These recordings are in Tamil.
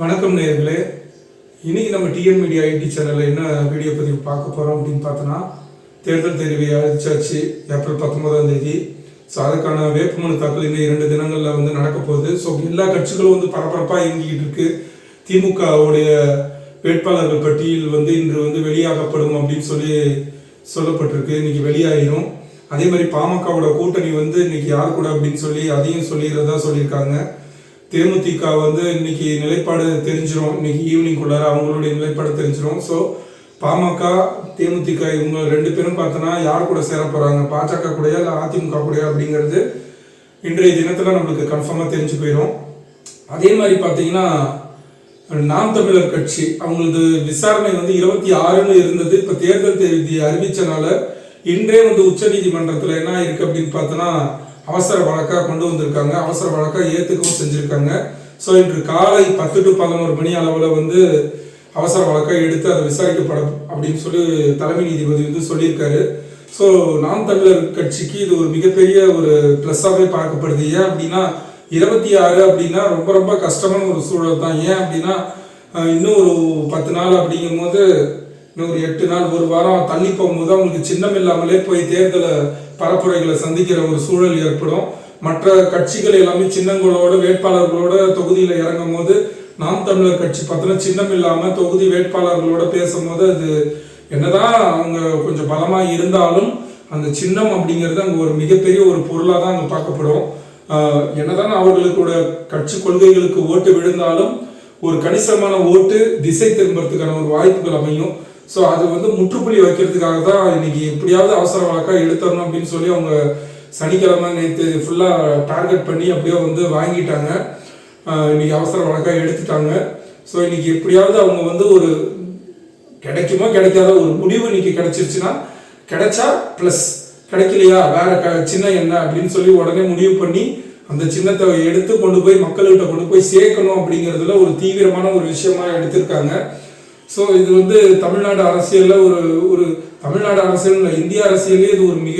வணக்கம் நேர்களே. இன்றைக்கி நம்ம டிஎன் மீடியா ஐடி சேனலில் என்ன வீடியோ பதிவு பார்க்க போகிறோம் அப்படின்னு பார்த்தோன்னா தேர்தல் தெரிவை அறிவிச்சாச்சு ஏப்ரல் பத்தொன்பதாம் தேதி. ஸோ அதுக்கான வேட்புமனு தாக்கல் இன்னும் இரண்டு தினங்களில் வந்து நடக்க போகுது. ஸோ எல்லா கட்சிகளும் வந்து பரபரப்பாக இயங்கிக்கிட்டு இருக்கு. திமுகவுடைய வேட்பாளர்கள் பட்டியல் வந்து இன்று வந்து வெளியாகப்படும் அப்படின்னு சொல்லி சொல்லப்பட்டிருக்கு. இன்னைக்கு வெளியாயிரும். அதே மாதிரி பாமகவோட கூட்டணி வந்து இன்னைக்கு யார் கூட அப்படின்னு சொல்லி அதையும் சொல்லிடுறதா சொல்லியிருக்காங்க. தேமுதிக வந்து இன்னைக்கு நிலைப்பாடு தெரிஞ்சிடும் இன்னைக்கு ஈவினிங் குள்ளார அவங்களுடைய நிலைப்பாடு தெரிஞ்சிடும் ஸோ பாமக தேமுதிக இவங்க ரெண்டு பேரும் பார்த்தோன்னா யார் கூட சேர போகிறாங்க பாஜக கூடயா இல்லை அதிமுக கூடயா அப்படிங்கிறது இன்றைய தினத்தில் நம்மளுக்கு கன்ஃபார்மாக தெரிஞ்சு போயிடும் அதே மாதிரி பார்த்தீங்கன்னா நாம் தமிழர் கட்சி அவங்களது விசாரணை வந்து இருபத்தி ஆறுன்னு இருந்தது. இப்போ தேர்தல் தேதி அறிவிச்சனால இன்றே வந்து உச்சநீதிமன்றத்தில் என்ன இருக்கு அப்படின்னு பார்த்தோன்னா அவசர வழக்காக கொண்டு வந்திருக்காங்க. அவசர வழக்காக ஏற்றுக்கவும் செஞ்சுருக்காங்க. ஸோ இன்று காலை பத்து டு பதினோரு மணி அளவில் வந்து அவசர வழக்காக எடுத்து அதை விசாரிக்கப்படும் அப்படின்னு சொல்லி தலைமை நீதிபதி வந்து சொல்லியிருக்காரு. ஸோ நாம் தமிழர் கட்சிக்கு இது ஒரு மிகப்பெரிய ஒரு ப்ளஸ்ஸாகவே பார்க்கப்படுது. ஏன் அப்படின்னா இருபத்தி ஆறு அப்படின்னா ரொம்ப ரொம்ப கஷ்டமான ஒரு சூழல் தான். ஏன் அப்படின்னா இன்னும் ஒரு பத்து நாள் அப்படிங்கும்போது இன்னும் ஒரு எட்டு நாள் ஒரு வாரம் தள்ளி போகும்போது அவங்களுக்கு சின்னம் இல்லாமலே போய் தேர்தலை பரப்புரைகளை சந்திக்கிற ஒரு சூழல் ஏற்படும். மற்ற கட்சிகள் எல்லாமே சின்னங்களோட வேட்பாளர்களோட தொகுதியில் இறங்கும் போது நாம் தமிழர் கட்சி பார்த்தோன்னா சின்னம் இல்லாமல் தொகுதி வேட்பாளர்களோட பேசும்போது அது என்னதான் அவங்க கொஞ்சம் பலமாக இருந்தாலும் அந்த சின்னம் அப்படிங்கிறது அங்கே ஒரு மிகப்பெரிய ஒரு பொருளாக தான் அங்கே பார்க்கப்படும். என்னதான் அவர்களுக்கூட கட்சி கொள்கைகளுக்கு ஓட்டு விழுந்தாலும் ஒரு கணிசமான ஓட்டு திசை திரும்புறதுக்கான ஒரு வாய்ப்புகள் அமையும். ஸோ அது வந்து முற்றுப்புள்ளி வைக்கிறதுக்காக தான் இன்னைக்கு எப்படியாவது அவசர வழக்காக எடுத்துடணும் அப்படின்னு சொல்லி அவங்க சனிக்கிழமை நேற்று ஃபுல்லாக டார்கெட் பண்ணி அப்படியே வந்து வாங்கிட்டாங்க. இன்னைக்கு அவசர வழக்காக எடுத்துட்டாங்க. ஸோ இன்னைக்கு எப்படியாவது அவங்க வந்து ஒரு கிடைக்குமா கிடைக்காத ஒரு முடிவு இன்னைக்கு கிடைச்சிருச்சுன்னா கிடைச்சா ப்ளஸ் கிடைக்கலையா வேற க சின்ன என்ன அப்படின்னு சொல்லி உடனே முடிவு பண்ணி அந்த சின்னத்தை எடுத்து கொண்டு போய் மக்கள்கிட்ட கொண்டு போய் சேர்க்கணும் அப்படிங்கிறதுல ஒரு தீவிரமான ஒரு விஷயமா எடுத்திருக்காங்க. ஸோ இது வந்து தமிழ்நாடு அரசியலில் ஒரு ஒரு தமிழ்நாடு அரசியல் இந்திய அரசியலே இது ஒரு மிக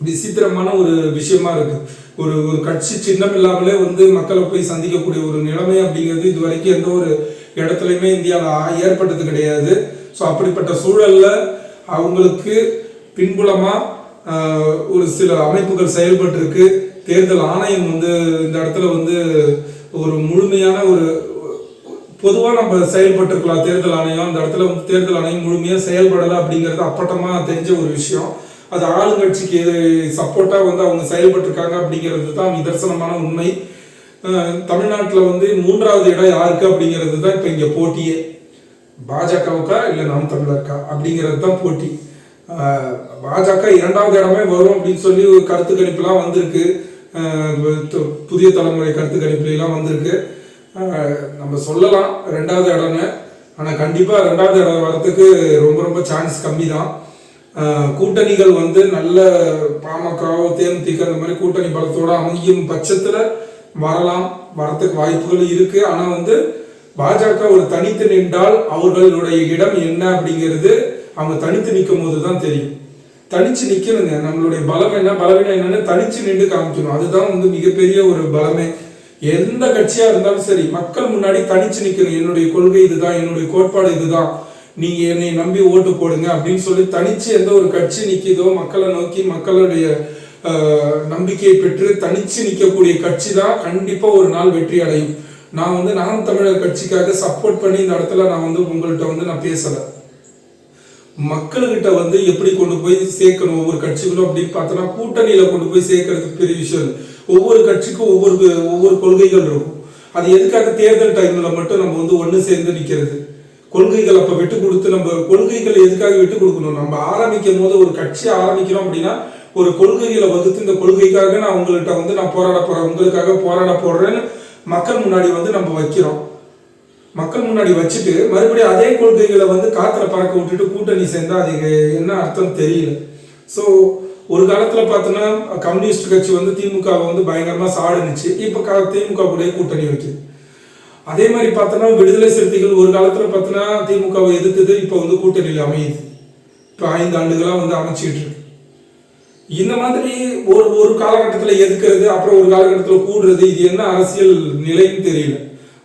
விசித்திரமான ஒரு விஷயமா இருக்கு. ஒரு ஒரு கட்சி சின்னம் இல்லாமலே வந்து மக்களை போய் சந்திக்கக்கூடிய ஒரு நிலைமை அப்படிங்கிறது இது வரைக்கும் எந்த ஒரு இடத்துலையுமே இந்தியாவில் ஏற்பட்டது கிடையாது. ஸோ அப்படிப்பட்ட சூழல்ல அவங்களுக்கு பின்புலமா ஒரு சில அமைப்புகள் செயல்பட்டு இருக்கு தேர்தல் ஆணையம் வந்து இந்த இடத்துல வந்து ஒரு முழுமையான ஒரு பொதுவாக நம்ம செயல்பட்டுருக்கலாம் தேர்தல் ஆணையம் அந்த இடத்துல வந்து தேர்தல் ஆணையம் முழுமையாக செயல்படலை அப்படிங்கிறது அப்பட்டமாக தெரிஞ்ச ஒரு விஷயம். அது ஆளுங்கட்சிக்கு சப்போர்ட்டாக வந்து அவங்க செயல்பட்டிருக்காங்க அப்படிங்கிறது தான் நிதர்சனமான உண்மை. தமிழ்நாட்டில் வந்து மூன்றாவது இடம் யாருக்கு அப்படிங்கிறது தான் இப்போ இங்கே போட்டியே. பாஜகவுக்கா இல்லை நாம் தமிழர்க்கா அப்படிங்கிறது தான் போட்டி. பாஜக இரண்டாவது இடமே வரும் அப்படின்னு சொல்லி ஒரு கருத்து கணிப்புலாம் வந்திருக்கு. புதிய தலைமுறை கருத்து கணிப்புலாம் வந்திருக்கு. நம்ம சொல்லலாம் ரெண்டாவது இடம்னு. ஆனால் கண்டிப்பாக ரெண்டாவது இடம் வரத்துக்கு ரொம்ப ரொம்ப சான்ஸ் கம்மி தான் கூட்டணிகள் வந்து நல்ல பாமகவோ தேமுதிக அந்த மாதிரி கூட்டணி பலத்தோடு அமையும் பட்சத்தில் வரலாம். வரத்துக்கு வாய்ப்புகள் இருக்குது ஆனால் வந்து பாஜக ஒரு தனித்து நின்றால் அவர்களுடைய இடம் என்ன அப்படிங்கிறது அவங்க தனித்து நிற்கும் போது தான் தெரியும். தனிச்சு நிற்கணுங்க நம்மளுடைய பலம் என்ன? பலவீனம் என்னன்னு தனிச்சு நின்று காமிக்கணும். அதுதான் வந்து மிகப்பெரிய ஒரு பலமே. எந்த கட்சியா இருந்தாலும் சரி மக்கள் முன்னாடி தனிச்சு நிக்கணும். என்னுடைய கொள்கை இதுதான் என்னுடைய கோட்பாடு இதுதான். நீங்க என்னை நம்பி ஓட்டு போடுங்க அப்படின்னு சொல்லி தனிச்சு எந்த ஒரு கட்சி நிக்கிதோ மக்களை நோக்கி மக்களுடைய நம்பிக்கையை பெற்று தனிச்சு நிற்கக்கூடிய கட்சி தான் கண்டிப்பா ஒரு நாள் வெற்றி அடையும். நான் வந்து நாம் தமிழர் கட்சிக்காக சப்போர்ட் பண்ணி இந்த இடத்துல நான் வந்து உங்கள்கிட்ட வந்து நான் பேசலை. மக்கள்கிட்ட வந்து எப்படி கொண்டு போய் சேர்க்கணும் ஒவ்வொரு கட்சிகளும் அப்படின்னு பார்த்தோன்னா கூட்டணியில கொண்டு போய் சேர்க்கறதுக்கு பெரிய விஷயம் இல்லை. ஒவ்வொரு கட்சிக்கும் ஒவ்வொரு ஒவ்வொரு கொள்கைகள் இருக்கும். அது எதுக்காக தேர்தல் டைம்ல மட்டும் நம்ம வந்து ஒன்று சேர்ந்து நிற்கிறது கொள்கைகள் அப்போ விட்டு கொடுத்து நம்ம கொள்கைகளை எதுக்காக விட்டு கொடுக்கணும்? நம்ம ஆரம்பிக்கும் போது ஒரு கட்சி ஆரம்பிக்கிறோம் அப்படின்னா ஒரு கொள்கைகளை வகுத்து இந்த கொள்கைக்காக நான் உங்கள்கிட்ட வந்து நான் போராட போறேன் உங்களுக்காக போராட போடுறேன்னு மக்கள் முன்னாடி வந்து நம்ம வைக்கிறோம். மக்கள் முன்னாடி வச்சுட்டு மறுபடியும் அதே கொள்கைகளை வந்து காத்துல பறக்க விட்டுட்டு கூட்டணி சேர்ந்தா அது என்ன அர்த்தம் தெரியல. ஸோ ஒரு காலத்துல பார்த்தோன்னா கம்யூனிஸ்ட் கட்சி வந்து திமுகவை வந்து பயங்கரமா சாடுனுச்சு. இப்போ க திமுக கூட கூட்டணி வைக்குது அதே மாதிரி பார்த்தோன்னா விடுதலை சிறுத்தைகள் ஒரு காலத்துல பார்த்தோன்னா திமுகவை எதிர்த்தது இப்போ வந்து கூட்டணியில் அமையுது. இப்போ ஐந்து ஆண்டுகளாக வந்து அமைச்சிட்டு இருக்கு. இந்த மாதிரி ஒரு ஒரு காலகட்டத்தில் எதுக்கிறது அப்புறம் ஒரு காலகட்டத்தில் கூடுறது இது என்ன அரசியல் நிலைன்னு தெரியல.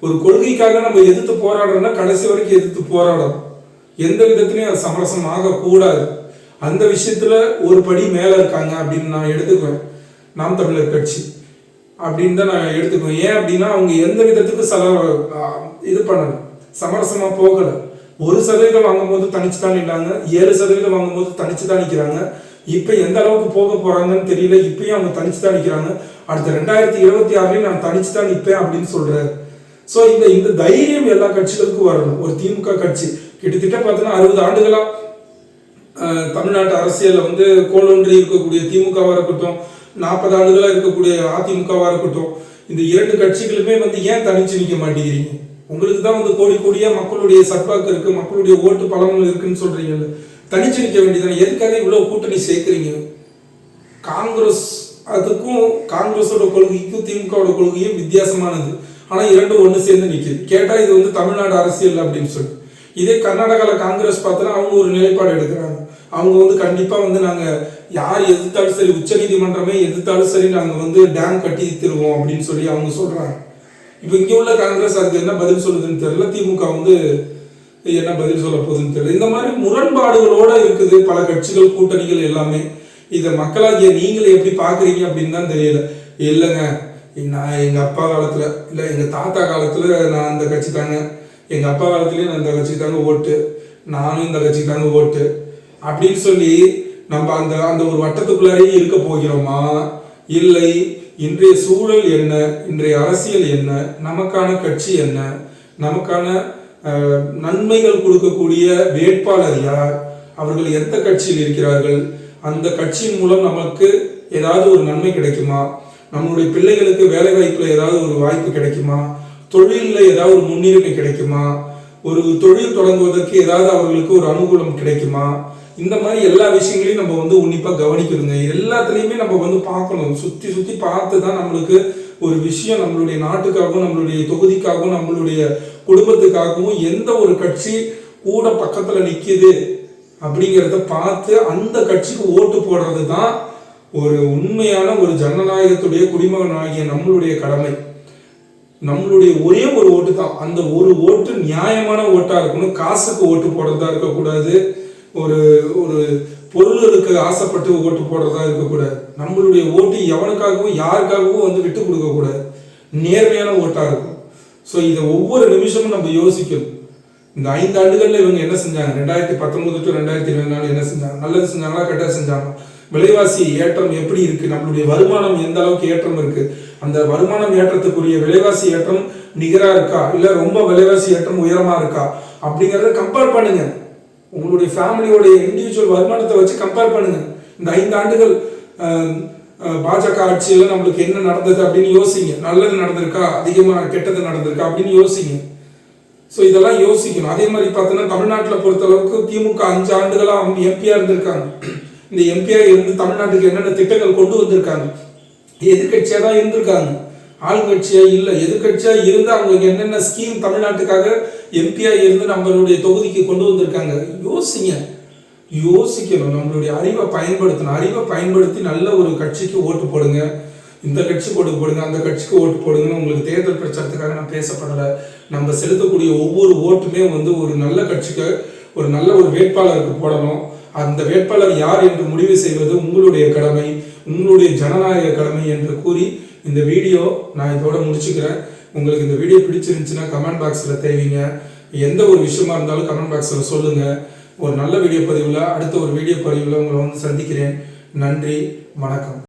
ஒரு கொள்கைக்காக நம்ம எதிர்த்து போராடுறோம்னா கடைசி வரைக்கும் எதிர்த்து போராடணும். எந்த விதத்துலையும் அது சமரசம் ஆகக்கூடாது. அந்த விஷயத்துல ஒரு படி மேல இருக்காங்க அப்படின்னு நான் எடுத்துக்குவேன். நாம் தமிழர் கட்சி அப்படின்னு தான் நான் எடுத்துக்குவேன். ஏன் அப்படின்னா அவங்க எந்த விதத்துக்கு செல இது பண்ணல. சமரசமா போகல. ஒரு சதவீதம் வாங்கும்போது தனிச்சு தான் நின்றாங்க ஏழு சதவீதம் வாங்கும்போது தனிச்சு தான் நிற்கிறாங்க இப்போ எந்த அளவுக்கு போக போறாங்கன்னு தெரியல. இப்பயும் அவங்க தனிச்சு தான் நிற்கிறாங்க அடுத்த ரெண்டாயிரத்தி இருபத்தி ஆறுலயும் நான் தனிச்சு தான் நிற்பேன் அப்படின்னு சொல்றாரு. ஸோ இந்த இந்த தைரியம் எல்லா கட்சிகளுக்கும் வரணும். ஒரு திமுக கட்சி கிட்டத்தட்ட பார்த்தீங்கன்னா அறுபது ஆண்டுகளா தமிழ்நாட்டு அரசியலில் வந்து கோலொன்றி இருக்கக்கூடிய திமுகவாக இருக்கட்டும் நாற்பது ஆண்டுகளாக இருக்கக்கூடிய அதிமுகவாக இருக்கட்டும் இந்த இரண்டு கட்சிகளுமே வந்து ஏன் தனிச்சு நிற்க மாட்டேங்கிறீங்க? உங்களுக்கு தான் வந்து கோடி கோடியாக மக்களுடைய சட்பாக்கு இருக்குது மக்களுடைய ஓட்டு பலமும் இருக்குன்னு சொல்கிறீங்கல்ல தனிச்சு நிற்க வேண்டியதானே எதுக்காக இவ்வளோ கூட்டணி சேர்க்குறீங்க? காங்கிரஸ் அதுக்கும் காங்கிரஸோட கொள்கைக்கும் திமுகவோட கொள்கையும் வித்தியாசமானது. ஆனால் இரண்டும் ஒன்று சேர்ந்து நிற்கிது கேட்டால் இது வந்து தமிழ்நாடு அரசியல் அப்படின்னு சொல்லி. இதே கர்நாடகால காங்கிரஸ் பார்த்தோன்னா அவங்க ஒரு நிலைப்பாடு எடுக்கிறாங்க. அவங்க வந்து கண்டிப்பா வந்து நாங்க யார் எதிர்த்தாலும் சரி உச்சநீதிமன்றமே எதிர்த்தாலும் சரி நாங்க வந்து டேம் கட்டி தருவோம் அப்படின்னு சொல்லி அவங்க சொல்றாங்க. இப்போ இங்க உள்ள காங்கிரஸ் அதுக்கு என்ன பதில் சொல்லுதுன்னு தெரியல. திமுக வந்து என்ன பதில் சொல்ல போகுதுன்னு தெரியல. இந்த மாதிரி முரண்பாடுகளோட இருக்குது பல கட்சிகள் கூட்டணிகள் எல்லாமே. இதை மக்களாகிய நீங்களே எப்படி பாக்குறீங்க அப்படின்னு தான் தெரியல. இல்லைங்க நான் எங்க அப்பா காலத்துல இல்ல எங்க தாத்தா காலத்துல நான் அந்த கட்சி தாங்க. எங்கள் அப்பா காலத்துலேயும் நான் இந்த கட்சிக்கு தாங்க ஓட்டு. நானும் இந்த கட்சிக்கு தாங்க ஓட்டு. அப்படின்னு சொல்லி நம்ம அந்த அந்த ஒரு வட்டத்துக்குள்ளாரே இருக்க போகிறோமா? இல்லை. இன்றைய சூழல் என்ன? இன்றைய அரசியல் என்ன? நமக்கான கட்சி என்ன? நமக்கான நன்மைகள் கொடுக்கக்கூடிய வேட்பாளர் யார்? அவர்கள் எந்த கட்சியில் இருக்கிறார்கள்? அந்த கட்சியின் மூலம் நமக்கு ஏதாவது ஒரு நன்மை கிடைக்குமா? நம்மளுடைய பிள்ளைகளுக்கு வேலை வாய்ப்புல ஏதாவது ஒரு வாய்ப்பு கிடைக்குமா? தொழிலில் ஏதாவது ஒரு முன்னுரிமை கிடைக்குமா? ஒரு தொழில் தொடங்குவதற்கு ஏதாவது அவர்களுக்கு ஒரு அனுகூலம் கிடைக்குமா? இந்த மாதிரி எல்லா விஷயங்களையும் நம்ம வந்து உன்னிப்பாக கவனிக்கணுங்க. எல்லாத்துலேயுமே நம்ம வந்து பார்க்கணும். சுற்றி சுற்றி பார்த்து தான் நம்மளுக்கு ஒரு விஷயம் நம்மளுடைய நாட்டுக்காகவும் நம்மளுடைய தொகுதிக்காகவும் நம்மளுடைய குடும்பத்துக்காகவும் எந்த ஒரு கட்சி கூட பக்கத்தில் நிற்கிது அப்படிங்கிறத பார்த்து அந்த கட்சிக்கு ஓட்டு போடுறது தான் ஒரு உண்மையான ஒரு ஜனநாயகத்துடைய குடிமகனாகிய நம்மளுடைய கடமை. நம்மளுடைய ஒரே ஒரு ஓட்டு தான் அந்த ஒரு ஓட்டு நியாயமான ஓட்டா இருக்கணும். காசுக்கு ஓட்டு போடுறதா இருக்கக்கூடாது. ஒரு ஒரு பொருளுக்கு ஆசைப்பட்டு ஓட்டு போடுறதா இருக்கக்கூடாது. நம்மளுடைய ஓட்டு எவனுக்காகவும் யாருக்காகவும் வந்து விட்டு கொடுக்க கூடாது. நேர்மையான ஓட்டா இருக்கும் ஸோ இதை ஒவ்வொரு நிமிஷமும் நம்ம யோசிக்கணும். இந்த ஐந்து ஆண்டுகள்ல இவங்க என்ன செஞ்சாங்க? ரெண்டாயிரத்தி பத்தொன்பது டு ரெண்டாயிரத்தி இருபது நாலு என்ன செஞ்சாங்க? நல்லது செஞ்சாங்களா கெட்டது செஞ்சாங்க விலைவாசி ஏற்றம் எப்படி இருக்கு? நம்மளுடைய வருமானம் எந்த அளவுக்கு ஏற்றம் இருக்கு? அந்த வருமானம் ஏற்றத்துக்குரிய விலைவாசி ஏற்றம் நிகராக இருக்கா? இல்லை ரொம்ப விலைவாசி ஏற்றம் உயரமாக இருக்கா? அப்படிங்கிறத கம்பேர் பண்ணுங்க. உங்களுடைய ஃபேமிலியோடைய இண்டிவிஜுவல் வருமானத்தை வச்சு கம்பேர் பண்ணுங்க. இந்த ஐந்து ஆண்டுகள் பாஜக ஆட்சியில் நம்மளுக்கு என்ன நடந்தது அப்படின்னு யோசிங்க. நல்லது நடந்திருக்கா? அதிகமாக கெட்டது நடந்திருக்கா? அப்படின்னு யோசிங்க. ஸோ இதெல்லாம் யோசிக்கணும். அதே மாதிரி பார்த்தோன்னா தமிழ்நாட்டில் பொறுத்தளவுக்கு திமுக அஞ்சு ஆண்டுகளாக அவங்க எம்பியாக இருந்திருக்காங்க. இந்த எம்பியாக இருந்து தமிழ்நாட்டுக்கு என்னென்ன திட்டங்கள் கொண்டு வந்திருக்காங்க? எதிர்கட்சியாக தான் இருந்திருக்காங்க. ஆளுங்கட்சியா இல்லை எதிர்கட்சியா இருந்து அவங்களுக்கு என்னென்ன ஸ்கீம் தமிழ்நாட்டுக்காக எம்பியா இருந்து நம்மளுடைய தொகுதிக்கு கொண்டு வந்திருக்காங்க? யோசிங்க. யோசிக்கணும். நம்மளுடைய அறிவை பயன்படுத்தணும். அறிவை பயன்படுத்தி நல்ல ஒரு கட்சிக்கு ஓட்டு போடுங்க. இந்த கட்சிக்கு ஓட்டு போடுங்க அந்த கட்சிக்கு ஓட்டு போடுங்கன்னு உங்களுக்கு தேர்தல் பிரச்சாரத்துக்காக நான் பேசப்படலை. நம்ம செலுத்தக்கூடிய ஒவ்வொரு ஓட்டுமே வந்து ஒரு நல்ல கட்சிக்கு ஒரு நல்ல ஒரு வேட்பாளருக்கு போடணும். அந்த வேட்பாளர் யார் என்று முடிவு செய்வது உங்களுடைய கடமை. உங்களுடைய ஜனநாயக கடமை என்று கூறி இந்த வீடியோ நான் இதோட முடிச்சுக்கிறேன். உங்களுக்கு இந்த வீடியோ பிடிச்சிருந்துச்சுன்னா கமெண்ட் பாக்ஸில் தேவைங்க. எந்த ஒரு விஷயமா இருந்தாலும் கமெண்ட் பாக்ஸில் சொல்லுங்கள் ஒரு நல்ல வீடியோ பதிவில் அடுத்த ஒரு வீடியோ பதிவில் உங்களை வந்து சந்திக்கிறேன். நன்றி வணக்கம்.